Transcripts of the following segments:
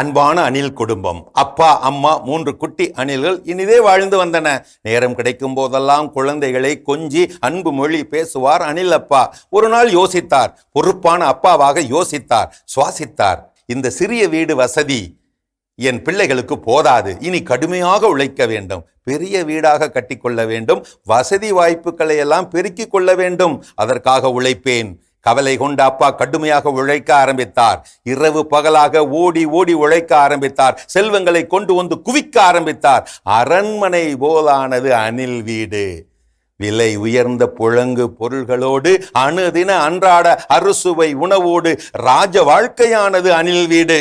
அன்பான அணில் குடும்பம். அப்பா அம்மா மூன்று குட்டி அணில்கள் இனிதே வாழ்ந்து வந்தன. நேரம் கிடைக்கும் போதெல்லாம் குழந்தைகளை கொஞ்சி அன்பு மொழி பேசுவார் அணில் அப்பா. ஒரு நாள் யோசித்தார். பொறுப்பான அப்பாவாக யோசித்தார். சுவாசித்தார். இந்த சிறிய வீடு வசதி என் பிள்ளைகளுக்கு போதாது. இனி கடுமையாக உழைக்க வேண்டும். பெரிய வீடாக கட்டிக்கொள்ள வேண்டும். வசதி வாய்ப்புகளை எல்லாம் பெருக்கிக் கொள்ள வேண்டும். அதற்காக உழைப்பேன். கவலை கொண்ட அப்பா கடுமையாக உழைக்க ஆரம்பித்தார். இரவு பகலாக ஓடி ஓடி உழைக்க ஆரம்பித்தார். செல்வங்களை கொண்டு வந்து குவிக்க ஆரம்பித்தார். அரண்மனை போலானது அணில் வீடு. விலை உயர்ந்த புழங்கு பொருள்களோடு அணுதின அன்றாட அறுசுவை உணவோடு ராஜ வாழ்க்கையானது அணில் வீடு.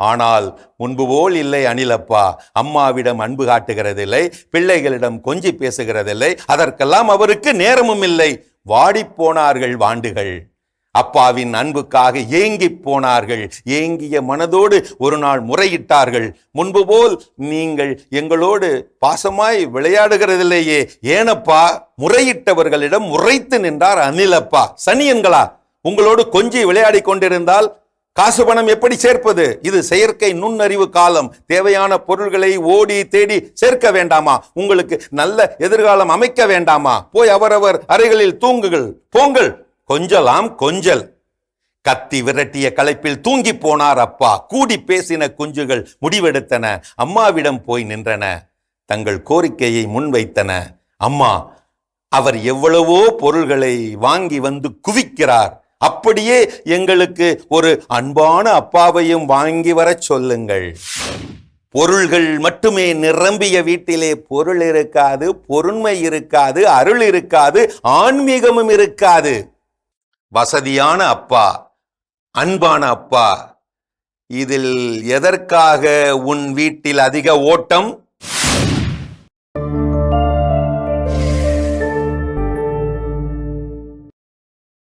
ஆனால் முன்பு போல் இல்லை அனிலப்பா அம்மாவிடம் அன்பு காட்டுகிறதில்லை. பிள்ளைகளிடம் கொஞ்சி பேசுகிறதில்லை. அதற்கெல்லாம் அவருக்கு நேரமும் இல்லை. வாடிப்போனார்கள் வாண்டுகள். அப்பாவின் அன்புக்காக ஏங்கி போனார்கள். ஏங்கிய மனதோடு ஒரு நாள் முறையிட்டார்கள். முன்பு போல் நீங்கள் எங்களோடு பாசமாய் விளையாடுகிறதில்லையே. ஏனப்பா? முறையிட்டவர்களிடம் முறைத்து நின்றார் அனிலப்பா. சனியன்களா உங்களோடு கொஞ்சி விளையாடி கொண்டிருந்தால் காசு பணம் எப்படி சேர்ப்பது? இது செயற்கை நுண்ணறிவு காலம். தேவையான பொருள்களை ஓடி தேடி சேர்க்க வேண்டாமா? உங்களுக்கு நல்ல எதிர்காலம் அமைக்க வேண்டாமா? போய் அவரவர் அறைகளில் தூங்குகள் போங்கள். கொஞ்சலாம் கொஞ்சல். கத்தி விரட்டிய களைப்பில் தூங்கி போனார் அப்பா. கூடி பேசின குஞ்சுகள் முடிவெடுத்தன. அம்மாவிடம் போய் நின்றன. தங்கள் கோரிக்கையை முன்வைத்தன. அம்மா அவர் எவ்வளவோ பொருள்களை வாங்கி வந்து குவிக்கிறார். அப்படியே எங்களுக்கு ஒரு அன்பான அப்பாவையும் வாங்கி வரச் சொல்லுங்கள். பொருள்கள் மட்டுமே நிரம்பிய வீட்டிலே பொருள் இருக்காது பொருண்மை இருக்காது அருள் இருக்காது ஆன்மீகமும் இருக்காது. வசதியான அப்பா அன்பான அப்பா இதில் எதற்காக உன் வீட்டில் அதிக ஓட்டம்?